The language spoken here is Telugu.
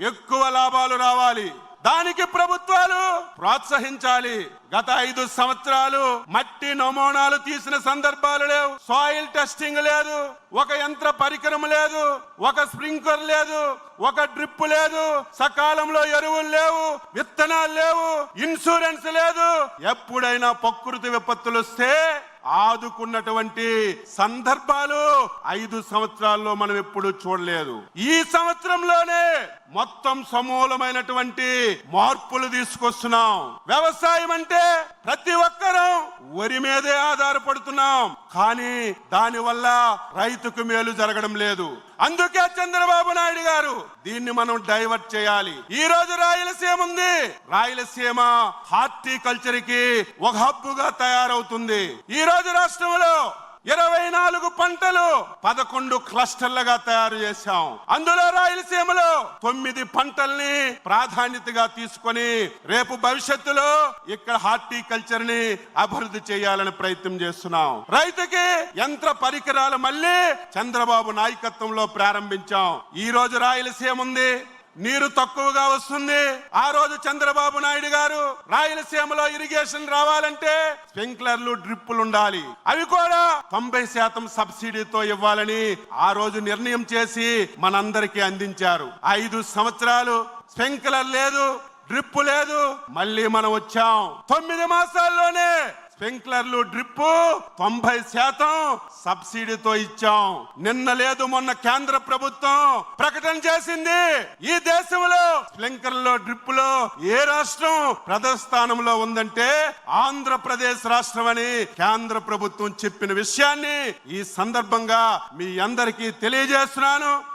ఎక్కువ లాభాలు రావాలి. దానికి ప్రభుత్వాలు ప్రోత్సహించాలి. గత ఐదు సంవత్సరాలు మట్టి నమూనాలు తీసిన సందర్భాలు లేవు. సాయిల్ టెస్టింగ్ లేదు. ఒక యంత్ర పరికరం లేదు. ఒక స్ప్రింక్లర్ లేదు. ఒక డ్రిప్ లేదు. సకాలంలో ఎరువులు లేవు. విత్తనాలు లేవు. ఇన్సూరెన్స్ లేదు. ఎప్పుడైనా ప్రకృతి విపత్తులు వస్తే ఆదుకున్నటువంటి సందర్భాలు ఐదు సంవత్సరాల్లో మనం ఎప్పుడు చూడలేదు. ఈ సంవత్సరంలోనే మొత్తం సమూలమైనటువంటి మార్పులు తీసుకొస్తున్నాం. వ్యవసాయం అంటే ప్రతి ఒక్క వరి మీదే ఆధారపడుతున్నాం. కానీ దానివల్ల రైతుకు మేలు జరగడం లేదు. అందుకే చంద్రబాబు నాయుడు గారు దీన్ని మనం డైవర్ట్ చేయాలి. ఈ రోజు రాయలసీమ ఉంది. రాయలసీమ హార్టికల్చర్కి ఒక హబ్బుగా తయారవుతుంది. ఈ రోజు రాష్ట్రంలో నాలుగు పంటలు పదకొండు క్లస్టర్లుగా తయారు చేశాం. అందులో రాయలసీమలో తొమ్మిది పంటల్ని ప్రాధాన్యతగా తీసుకొని రేపు భవిష్యత్తులో ఇక్కడ హార్టికల్చర్ని అభివృద్ధి చేయాలని ప్రయత్నం చేస్తున్నాం. రైతుకి యంత్ర పరికరాలు మళ్ళీ చంద్రబాబు నాయకత్వంలో ప్రారంభించాం. ఈ రోజు రాయలసీమ ఉంది. నీరు తక్కువగా వస్తుంది. ఆ రోజు చంద్రబాబు నాయుడు గారు రాయలసీమలో ఇరిగేషన్ రావాలంటే స్ప్రింక్లర్లు డ్రిప్పులు ఉండాలి. అవి కూడా తొంభై శాతం సబ్సిడీతో ఇవ్వాలని ఆ రోజు నిర్ణయం చేసి మనందరికీ అందించారు. ఐదు సంవత్సరాలు స్ప్రింక్లర్ లేదు డ్రిప్ లేదు మళ్ళీ మనం వచ్చాం. తొమ్మిది మాసాల్లోనే స్ప్రింక్లర్లు డ్రిప్ తొంభై శాతం సబ్సిడీతో ఇచ్చాం. నిన్న లేదు మొన్న కేంద్ర ప్రభుత్వం ప్రకటన చేసింది. ఈ దేశంలో స్ప్రింక్లర్లో డ్రిప్లో ఏ రాష్ట్రం ప్రథస్థానంలో ఉందంటే ఆంధ్రప్రదేశ్ రాష్ట్రం అని కేంద్ర ప్రభుత్వం చెప్పిన విషయాన్ని ఈ సందర్భంగా మీ అందరికీ తెలియజేస్తున్నాను.